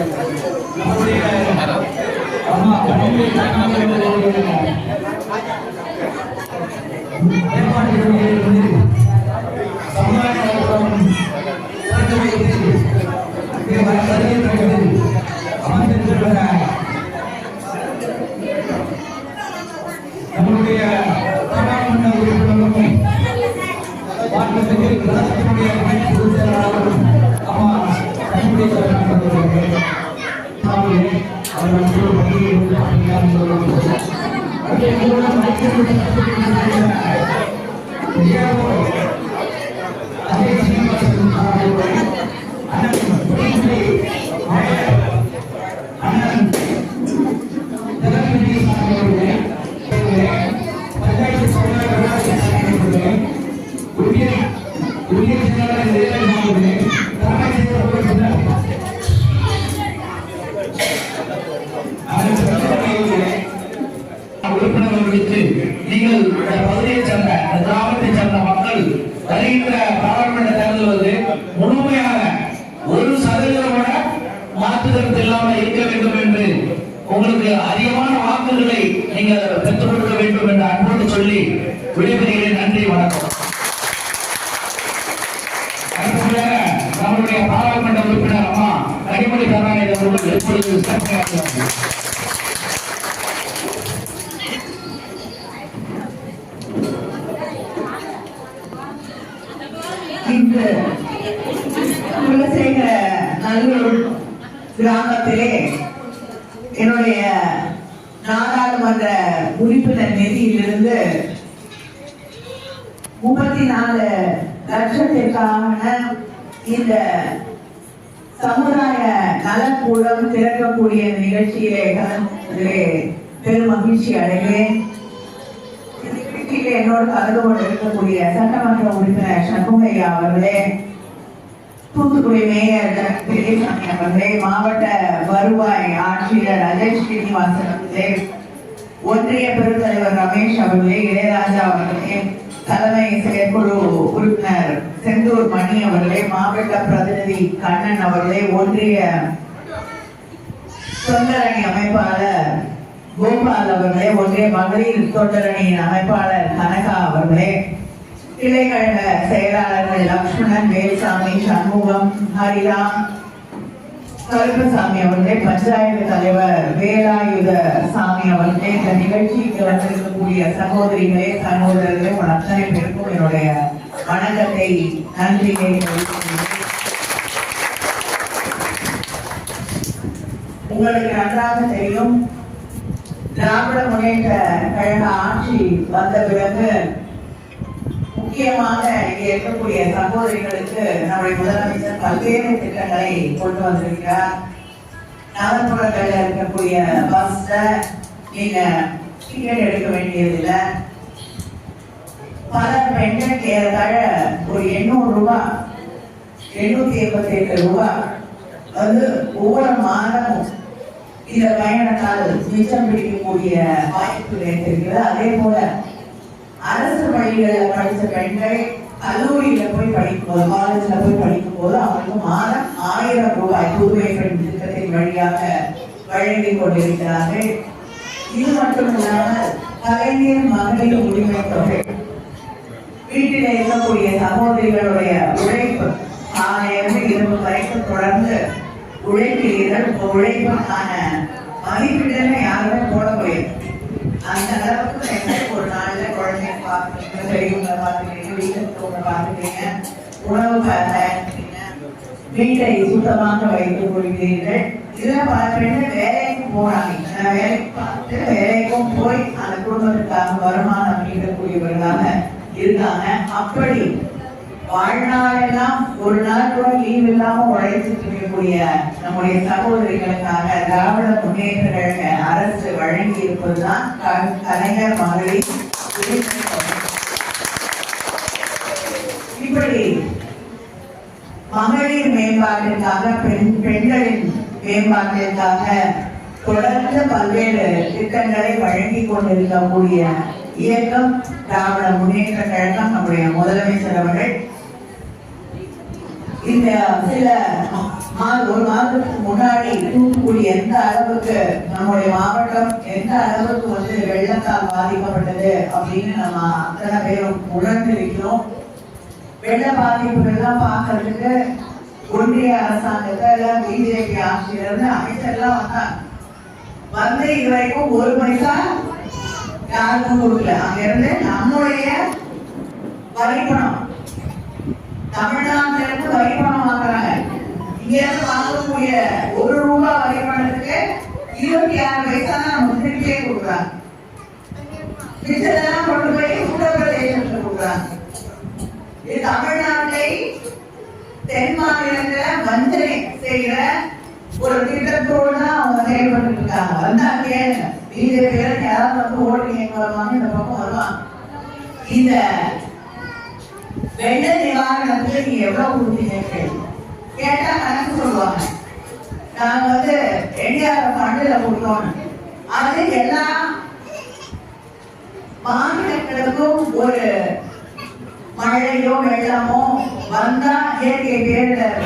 நம்முடைய அம்மா கணினி கணினிகளுடைய ஏற்பாடுகளிலிருந்து சமுதாய நலத்துடன் தொடங்கி வைத்து இங்கே வருகை தந்து அமர்ந்திருக்கிற நம்முடைய பாராளுமன்ற உறுப்பினரும் மாநிலத்தில் பிரதமருடைய துணை பொதுச் செயலாளரும் அம்மா கனிமொழி சரண் அவர்கள் அவர்கள் அவர்கள் உறுப்பினர்களுக்கு நீங்கள் இந்த பகுதியைச் சேர்ந்த இந்த கிராமத்தைச் சேர்ந்த மக்கள் வருகின்ற பாராளுமன்ற தேர்தல் வந்து முழுமையாக ஒரு சதவீதம் கூட மாற்றுக்கருத்து இல்லாமல் இருக்க வேண்டும் என்று உங்களுக்கு அதிகமான வாக்குகளை நீங்கள் பெற்றுக் கொடுக்க வேண்டும் என்று அன்போடு சொல்லி விடைபெறுகிறேன். நன்றி வணக்கம். அடுத்தபடியாக நம்முடைய பாராளுமன்ற உறுப்பினர் அம்மா கனிமொழி கருணாநிதி அவர்கள் எப்பொழுது இன்று குலசேகர நல்லூர் கிராமத்திலே என்னுடைய நாடாளுமன்ற உறுப்பினர் நிதியிலிருந்து முப்பத்தி நாலு லட்சத்திற்கான இந்த சமுதாய நலக்கூடம் திறக்கக்கூடிய நிகழ்ச்சியிலே பெரும் மகிழ்ச்சி அடைகிறேன். நிகழ்ச்சியிலே கலந்து கொண்டு இருக்கக்கூடிய சட்டமன்ற உறுப்பினர் சண்முகையா அவர்களே தூத்துக்குடி மேயர் பெரியசாமி அவர்களே மாவட்ட வருவாய் ஆட்சியர் அஜய் ஸ்ரீனிவாசன் அவர்களே ஒன்றிய பெருந்தலைவர் ரமேஷ் அவர்களே இளையராஜா அவர்களே தலைமை செயற்குழு உறுப்பினர் செந்தூர் மணி அவர்களே மாவட்ட பிரதிநிதி கண்ணன் அவர்களே ஒன்றிய தொண்டரணி அமைப்பாளர் கோபால் அவர்களே ஒன்றிய மகளிர் தொண்டரணியின் அமைப்பாளர் கனகா அவர்களே கிளைக்கழக செயலாளர்கள் லக்ஷ்மணன் வேல்சாமி சண்முகம் ஹரிராம் கருப்பசாமி அவர்களே பஞ்சாயத்து தலைவர் வேலாயுத சாமி அவர்களே இந்த நிகழ்ச்சிக்கு வந்திருக்கக்கூடிய சகோதரிகளே சகோதரர்களே உங்கள் அத்தனை பேருக்கும் என்னுடைய வணக்கத்தை நன்றியை உங்களுக்கு நன்றாக தெரியும் திராவிட முன்னேற்ற கழக ஆட்சி வந்த பிறகு முக்கியமாக இங்கே இருக்கக்கூடிய சகோதரிகளுக்கு நம்முடைய முதலமைச்சர் பல்வேறு திட்டங்களை கொண்டு வந்திருக்கிறார். நகர்ப்புறங்களில் இருக்கக்கூடிய பஸ்ல நீங்க டிக்கெட் எடுக்க வேண்டியதில்லை. பல பெண்களுக்கு ஏறத்தாழ ஒரு எண்ணூறு ரூபாய் எண்ணூத்தி எண்பத்தி எட்டு ரூபாய் வந்து ஒவ்வொரு மாதமும் இந்த பயணத்தால் மிச்சம் பிடிக்கக்கூடிய வாய்ப்பு கிடைத்திருக்கிறது. அதே போல அரசு பள்ளிகளில் படித்த பெண்கள் கல்லூரியில போய் படிக்கும் போது காலேஜ்ல போய் படிக்கும் போது அவங்களுக்கு மாதம் ஆயிரம் ரூபாய் புதுமை பெண் திட்டத்தின் வழியாக வழங்கி கொண்டிருக்கிறார்கள். இது மட்டும் இல்லாமல் கலைஞர் மகளிர் உரிமை தொகை. வீட்டில் இருக்கக்கூடிய சகோதரிகளுடைய உழைப்பு காலையிலிருந்து இரவு வரைக்கும் தொடர்ந்து உழைக்கிறீர்கள் உழைப்புக்கான மதிப்பீடுன்னு யாருமே போட முடியும் அந்த அளவுக்கு நீங்கள் ஒரு நாளில் குழந்தைய பார்த்துக்கிறீங்க பெரியவங்களை பார்த்துக்கிறீங்க வீட்டில் இருக்கவங்க பார்த்துக்கிறீங்க உணவு தயாரிக்கிறீங்க வீட்டை சுத்தமாக வைத்துக் கொள்கிறீர்கள். இதுல பல பெண்கள் வேலைக்கு போறாங்க. வேலைக்கு பார்த்து வேலைக்கும் போய் அந்த குடும்பத்துக்காக வருமானம் ஈட்டக்கூடியவர்களாக இருக்காங்க. அப்படி வாழ்நாளெல்லாம் ஒரு நாள் கூட லீவ் இல்லாம உழைச்சிட்டு இருக்கக்கூடிய நம்முடைய சகோதரிகளுக்காக திராவிட முன்னேற்ற கழக அரசு வழங்கி இருப்பதுதான் கலைஞர் மகளிர் இப்படி மகளிர் மேம்பாட்டிற்காக பெண் பெண்களின் மேம்பாட்டிற்காக தொடர்ந்து பல்வேறு திட்டங்களை வழங்கி கொண்டிருக்கக்கூடிய இயக்கம் திராவிட முன்னேற்ற கழகம் நம்முடைய முதலமைச்சர் அவர்கள் இந்த சில மா- ஒரு மாதத்துக்கு முன்னாடி தூத்துக்குடி எந்த அளவுக்கு நம்முடைய மாவட்டம் எந்த அளவுக்கு வந்து வெள்ளத்தால் பாதிக்கப்பட்டது அப்படின்னு நம்ம அத்தனை பேரும் உணர்ந்திருக்கிறோம் வெள்ள பாதிப்புகள்லாம் பார்க்கறதுக்கு ஒன்றிய அரசாங்கத்துல பிஜேபி ஆட்சியிலிருந்து அமைச்சர்லாம் வந்தாங்க. வந்து இது வரைக்கும் ஒரு பைசா யாருக்கும் கொடுக்கல. அங்க இருந்து நம்மளுடைய வரைபடம் தமிழ்நாட்டிலிருந்து வரிப்பணம் வாங்குறாங்க. இங்க இருந்து வாங்கக்கூடிய ஒரு ரூபாய் வரிப்பணத்துக்கு இருபத்தி ஆறு வயசா தான் நம்ம திருப்பியே கொடுக்குறாங்க. மிச்சதெல்லாம் கொண்டு போய் உத்தரப்பிரதேசத்துல கொடுக்குறாங்க. இது தமிழ்நாட்டை தென் மாநிலங்கள வஞ்சனை செய்யற ஒரு திட்டத்தோடு தான் அவங்க செயல்பட்டு இருக்காங்க வந்தா கேளுங்க பிஜேபியில யாராவது வந்து ஓட்டு கேட்க வருவாங்க இந்த பக்கம் வருவாங்க. இந்த வெள்ள நிவாரணத்துக்கு நீங்க எவ்வளவு கொடுத்தீங்க கேட்டா கணக்கு சொல்லுவாங்க. நாங்க வந்து என்டிஆர் ஃபண்டுல கொடுத்தோம். அது எல்லா மாநிலங்களுக்கும் ஒரு மழையோ வெள்ளமோ வந்தா இயற்கை பேரிடர்